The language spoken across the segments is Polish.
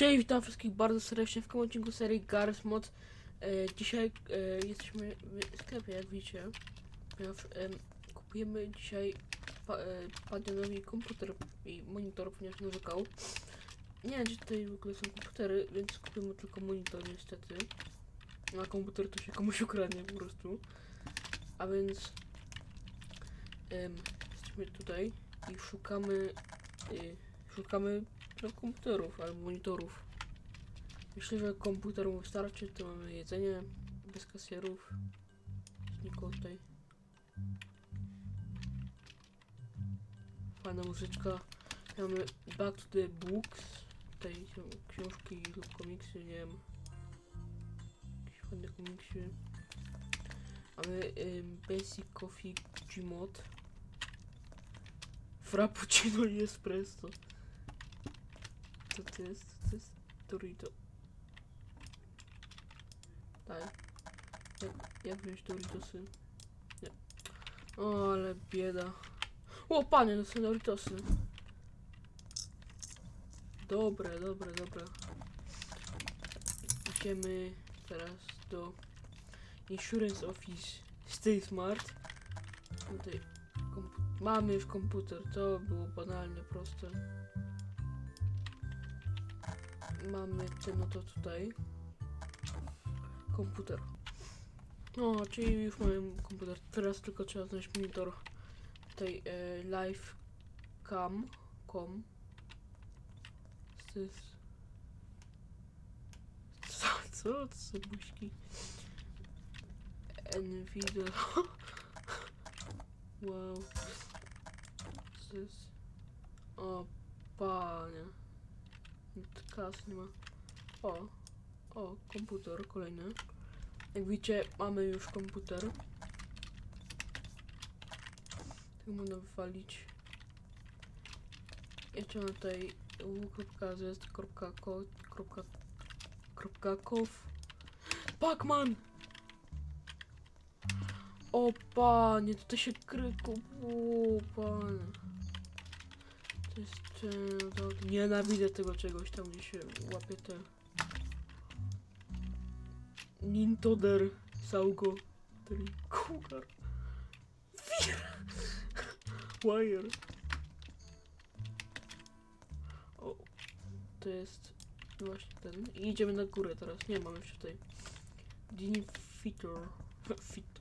Cześć, witam wszystkich bardzo serdecznie w kolejnym odcinku serii Garry's Mod. E, dzisiaj e, jesteśmy w sklepie, jak widzicie. Ponieważ e, kupujemy dzisiaj pa, e, komputer i monitor, ponieważ narzekał. Nie wiem, gdzie tutaj w ogóle są komputery, więc kupimy tylko monitor niestety. A komputer to się komuś ukradnie po prostu. A więc em, jesteśmy tutaj i szukamy y, szukamy no, komputerów albo monitorów. Myślę, że komputerów wystarczy, to mamy jedzenie bez kasjerów. Nikogo tutaj. Fajna muzyczka. Mamy Back to the Books. Tutaj są książki lub komiksy, nie wiem. Jakieś fajne komiksy. Mamy Basic Coffee Gmod. Frappuccino i espresso. Co to jest? Co to jest? Dorito. Daj. Jak, jak wziąć Doritosy? Nie. O, ale bieda. O, panie, to są Doritosy. Dobre, dobre, dobre. Idziemy teraz do Insurance Office Stay Smart. Tutaj mamy już komputer, to było banalnie proste. Mamy ten no to tutaj. Komputer. No, czyli już mamy komputer. Teraz tylko trzeba znaleźć monitor. Tutaj e, live cam com. Jest... Co? Co? Są buźki. Nvidia. wow. Co jest? O, panie. Kas nie ma. O, o, komputer kolejny. Jak widzicie, mamy już komputer. Tak można wywalić. Jeszcze mam tutaj u.z.co.kow Pacman! O panie, tutaj się kryku, o panie. Ten, to nienawidzę tego czegoś tam, gdzie się łapie te... Nintoder, Saugo, ten kugar. Wir! Wire. O, to jest właśnie ten. I idziemy na górę teraz. Nie, mamy jeszcze tutaj. Dinifitor. Fit.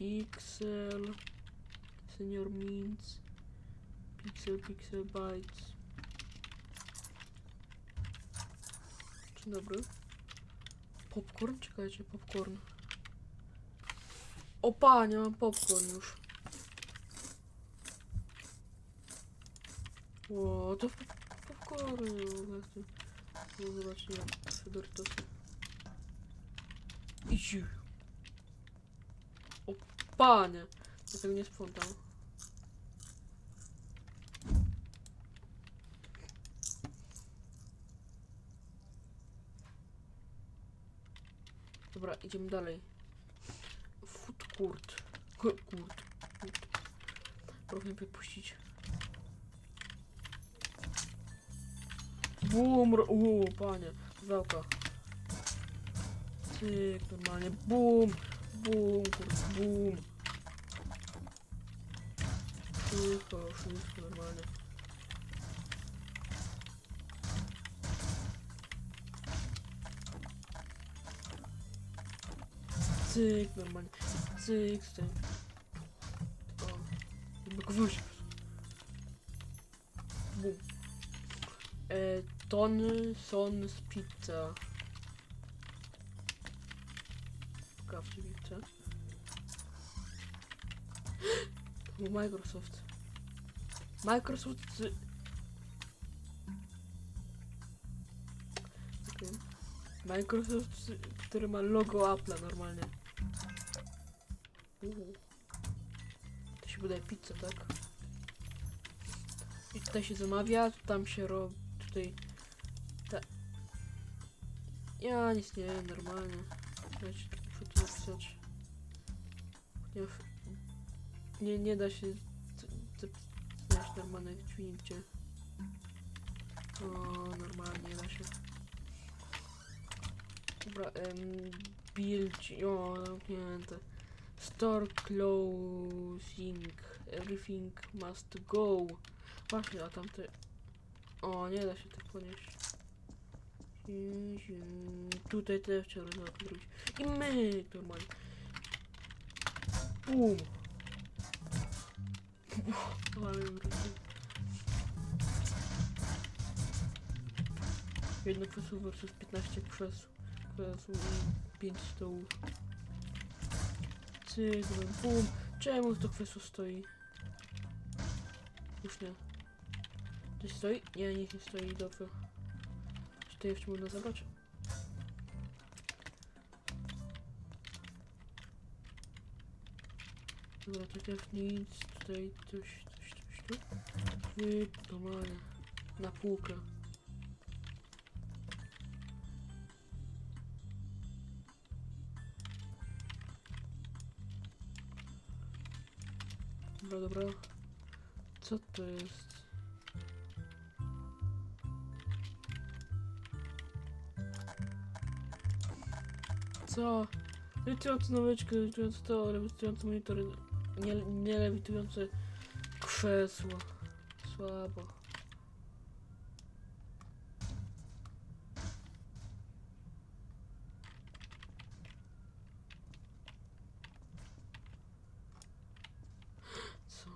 Pixel. Senior Mints. Pixel, Pixel Bytes. Dzień dobry. Popcorn? Czekajcie, popcorn. O panie, mam popcorn już. Ło, to pop- popcorn. To... No zobaczcie, jak Fedorytosy. Idź. Panie. Ja tego nie sprzątam. Dobra, idziemy dalej. Food court. Kurt. Kurt. Próbuję wypuścić. Bum! Uuu, panie. Wałka. Cyk, normalnie. Bum! Bum, kurde, bum. Wszystko, wszystko normalnie. Cyk, normalnie. Cyk, z tym. O, blokować. Bum. E, Tony Son z pizza. Sprawdźcie pizzę. To był Microsoft. Microsoft z... Okej. Microsoft, z- który ma logo Apple'a normalnie. To się wydaje pizza, tak? I tutaj się zamawia, tam się robi, tutaj... Ta... Ja nic nie wiem, normalnie. Słuchajcie, muszę tu napisać. Nie, nie da się zepchnąć normalnych drzwi nigdzie. O, normalnie nie da się. Dobra, em, build, o, zamknięte. Store closing, everything must go. Właśnie, a tamte... O, nie da się tak ponieść. Tutaj też trzeba zrobić. I my normalnie. Bum. Ale Jedno krzesło versus 15 krzesł. Krzesł i 5 stołów. Cyk, bum. Czemu to krzesło stoi? Już nie. Gdzieś stoi? Nie, niech nie stoi, dobrze. Czy to jeszcze można zabrać? Dobra, to też nic, tutaj coś, coś, coś tu. Wypomane. Na półkę. Dobra, dobra. Co to jest? Co? Lewitujące noweczki, lewitujące to, lewitujące monitory, nie, nie lewitujące krzesła. Słabo. Co?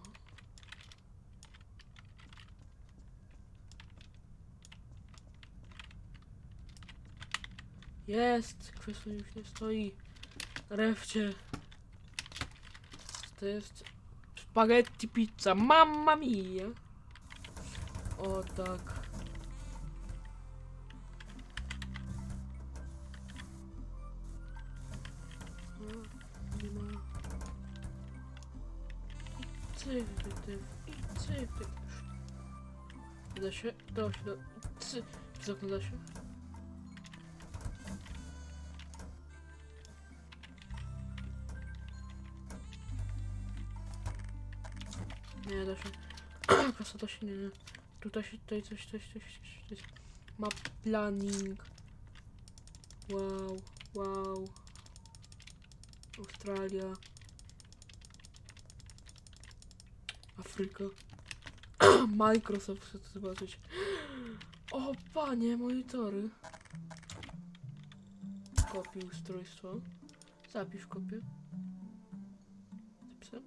Jest! Krzesło już nie stoi. Refcie. To jest spaghetti pizza. Mamma mia! O tak. A, Nie ma. I ty, i cyk, ty. Da się? Da się, da. Cy. Przez okno da się? Nie da się. Prosto to się nie. Tutaj się, tutaj coś, coś, coś, coś, coś. Map planning. Wow, wow. Australia. Afryka. Microsoft chcę to zobaczyć. O panie, monitory. Kopiuj ustrojstwo. Zapisz kopię. Zapisem?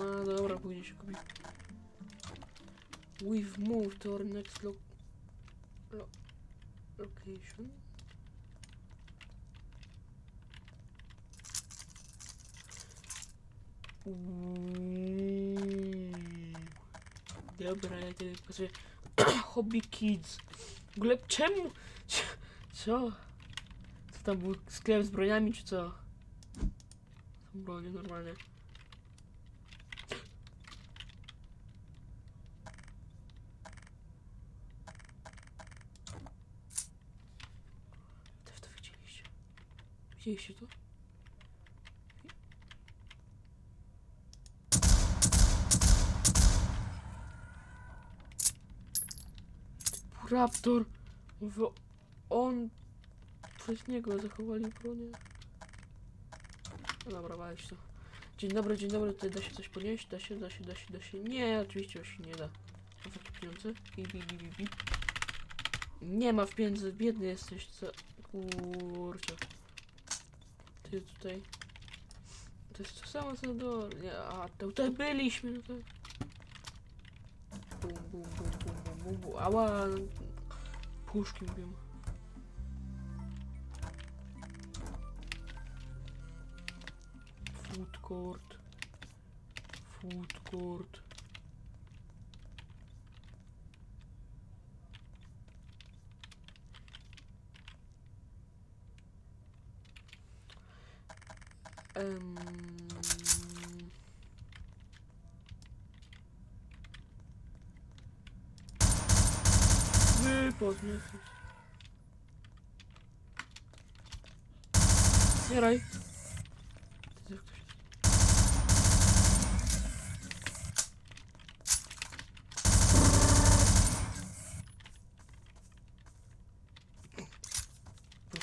A dobra, pójdzie się kupi. We've moved to our next lo lo location. Dobra, ja tutaj pokazuję. Hobby Kids. W ogóle czemu? Co? Co tam był sklep z broniami, czy co? Są bronie normalnie. Też to widzieliście? Widzieliście to? Raptor! Mówię, on... Przez niego zachowali bronię. No dobra, walić to. Dzień dobry, dzień dobry, tutaj da się coś ponieść? Da się, da się, da się, da się. Nie, oczywiście już się nie da. Mam takie pieniądze? Nie ma w pieniędzy, biedny jesteś, co? Kurczę. Ty tutaj... To jest to samo co do... Nie, a to tutaj byliśmy, no to... Bum, bum, bum, bum, bum, bum, bum. Ała! Puszki mówię. Food court. Food court. Um... Nie, podniosę. Zbieraj.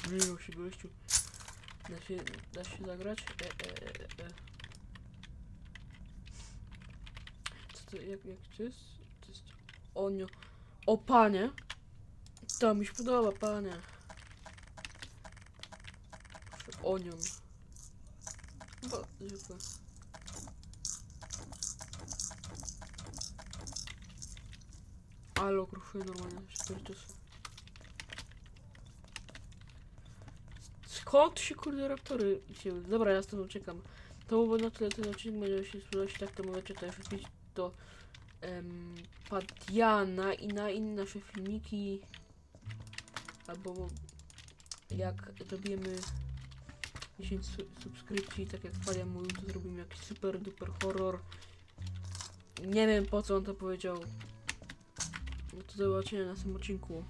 Pomylił się gościu. Da się, da się zagrać? E, e, e, e. Co to, jak, jak to jest? To jest onio. O panie! To mi się podoba, panie. Onion. Bo, zwykle. Ale okruszuje normalnie Spiritus. Skąd się kurde raptory się... Dobra, ja stąd uciekam. To byłoby na tyle ten odcinek, będzie się spodobać, tak to możecie też wbić do um, Padiana i na inne nasze filmiki. Albo jak zrobimy 10 su subskrypcji, tak jak Padian mówił, to zrobimy jakiś super duper horror. Nie wiem po co on to powiedział. No to zobaczymy na następnym odcinku.